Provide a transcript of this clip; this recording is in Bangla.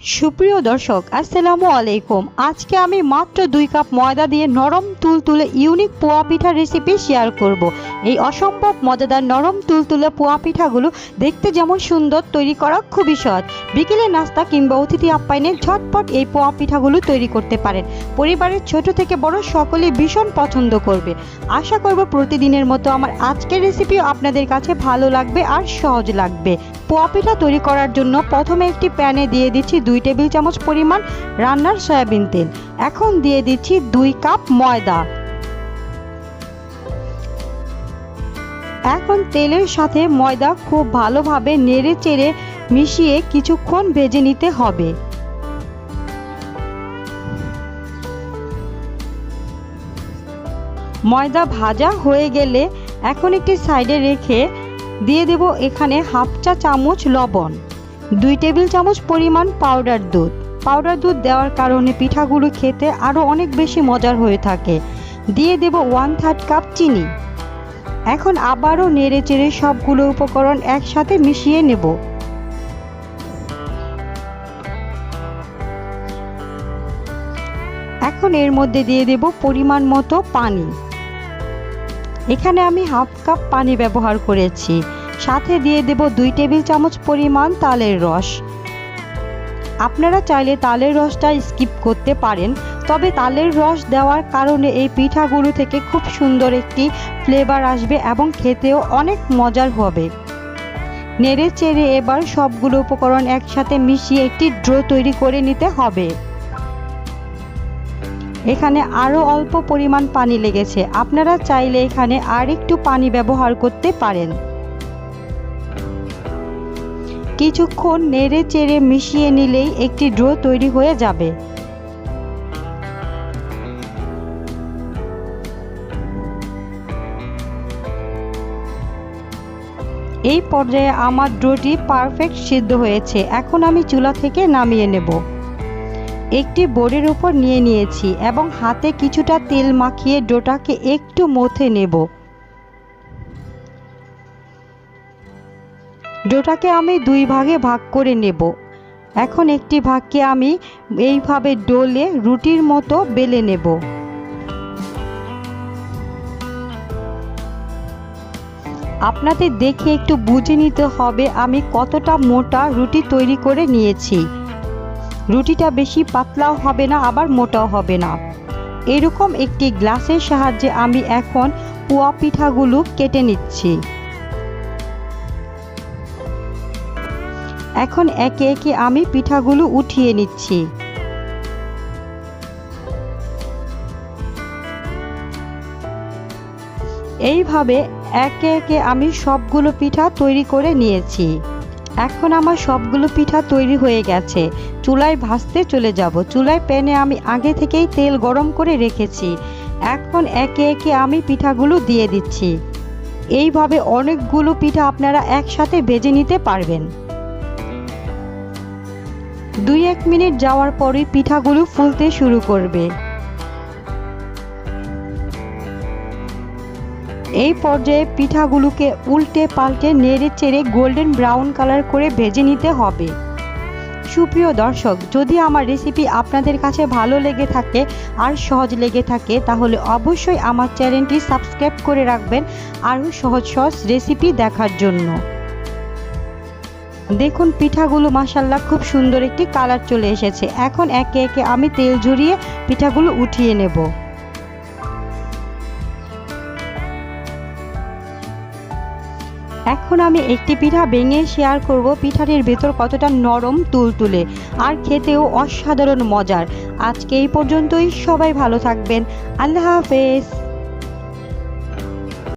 সুপ্রিয় দর্শক, আসসালামু আলাইকুম। আজকে আমি মাত্র দুই কাপ ময়দা দিয়ে নরম তুলতুলে ইউনিক পোয়া পিঠা রেসিপি শেয়ার করব। এই অসম্ভব মজাদার নরম তুলতুলে পোয়া পিঠাগুলো দেখতে যেমন সুন্দর, তৈরি করা খুবই সহজ। বিকেলে নাস্তা কিংবা অতিথি আপ্যায়নে ঝটপট এই পোয়া পিঠাগুলো তৈরি করতে পারেন। পরিবারের ছোট থেকে বড় সকলে ভীষণ পছন্দ করবে। আশা করব প্রতিদিনের মতো আমার আজকের রেসিপিও আপনাদের কাছে ভালো লাগবে আর সহজ লাগবে। পোয়া পিঠা তৈরি করার জন্য প্রথমে একটি প্যানে দিয়ে দিচ্ছি দুই টেবিল চামচ পরিমাণ রান্নার সয়াবিন তেল। এখন দিয়ে দিচ্ছি দুই কাপ ময়দা। এখন তেলের সাথে ময়দা খুব ভালোভাবে নেড়ে চেড়ে মিশিয়ে কিছুক্ষণ ভেজে নিতে হবে। ময়দা ভাজা হয়ে গেলে এখন একটি সাইডে রেখে দিয়ে দেব এখানে হাফ চা চামচ লবণ। দুই টেবিল চামচ পরিমাণ পাউডার দুধ। পাউডার দুধ দেওয়ার কারণে পিঠাগুলো খেতে আরও অনেক বেশি মজার হয়ে থাকে। দিয়ে দেব ওয়ান থার্ড কাপ চিনি। এখন আবারও নেড়ে চেড়ে সবগুলো উপকরণ একসাথে মিশিয়ে নেব। এখন এর মধ্যে দিয়ে দেব পরিমাণ মতো পানি। এখানে আমি হাফ কাপ পানি ব্যবহার করেছি। সাথে দিয়ে দেব দুই টেবিল চামচ পরিমাণ তালের রস। আপনারা চাইলে তালের রসটা স্কিপ করতে পারেন, তবে তালের রস দেওয়ার কারণে এই পিঠাগুলো থেকে খুব সুন্দর একটি ফ্লেভার আসবে এবং খেতেও অনেক মজার হবে। নেড়ে চেড়ে এবার সবগুলো উপকরণ একসাথে মিশিয়ে একটি ড্রো তৈরি করে নিতে হবে। এখানে আরও অল্প পরিমাণ পানি লেগেছে, আপনারা চাইলে এখানে আর একটু পানি ব্যবহার করতে পারেন। কিছুক্ষণ নেড়ে চেড়ে মিশিয়ে নিলেই একটি ড্রো তৈরি হয়ে যাবে। এই পর্যায়ে আমার ড্রোটি পারফেক্ট সিদ্ধ হয়েছে। এখন আমি চুলা থেকে নামিয়ে নেব। একটি বোর্ডের উপর নিয়ে নিয়েছি এবং হাতে কিছুটা তেল মাখিয়ে ডোটাকে একটু মথে নেব। ডোটাকে আমি দুই ভাগে ভাগ করে নেব। এখন একটি ভাগকে আমি এইভাবে ডোলে রুটির মতো বেলে নেব। আপনাদের দেখে একটু বুঝে নিতে হবে আমি কতটা মোটা রুটি তৈরি করে নিয়েছি। রুটিটা বেশি পাতলাও হবে না, আবার মোটাও হবে না। এরকম একটি গ্লাসের সাহায্যে আমি এখন পোয়া পিঠাগুলো কেটে নিচ্ছি। এখন একে একে আমি পিঠাগুলো উঠিয়ে নিচ্ছি। এইভাবে একে একে আমি সবগুলো পিঠা তৈরি করে নিয়েছি। এখন আমার সবগুলো পিঠা তৈরি হয়ে গেছে। চুলায় ভাজতে চলে যাব। চুলায় প্যানে আমি আগে থেকেই তেল গরম করে রেখেছি। এখন একে একে আমি পিঠাগুলো দিয়ে দিচ্ছি। এইভাবে অনেকগুলো পিঠা আপনারা একসাথে ভেজে নিতে পারবেন। দুই এক মিনিট যাওয়ার পরই পিঠাগুলো ফুলতে শুরু করবে। এই পর্যায়ে পিঠাগুলোকে উল্টে পাল্টে নেড়ে চেড়ে গোল্ডেন ব্রাউন কালার করে ভেজে নিতে হবে। সুপ্রিয় দর্শক, যদি আমার রেসিপি আপনাদের কাছে ভালো লেগে থাকে আর সহজ লেগে থাকে, তাহলে অবশ্যই আমার চ্যানেলটি সাবস্ক্রাইব করে রাখবেন আরও সহজ সহজ রেসিপি দেখার জন্য। দেখুন, পিঠাগুলো মাসাল্লাহ খুব সুন্দর একটি কালার চলে এসেছে। এখন একে একে আমি তেল ঝরিয়ে পিঠাগুলো উঠিয়ে নেব। এখন আমি একটি পিঠা ভেঙে শেয়ার করব। পিঠাটির ভেতর কতটা নরম তুলতুলে আর খেতেও অসাধারণ মজার। আজকে এই পর্যন্তই। সবাই ভালো থাকবেন। আল্লাহ হাফেজ।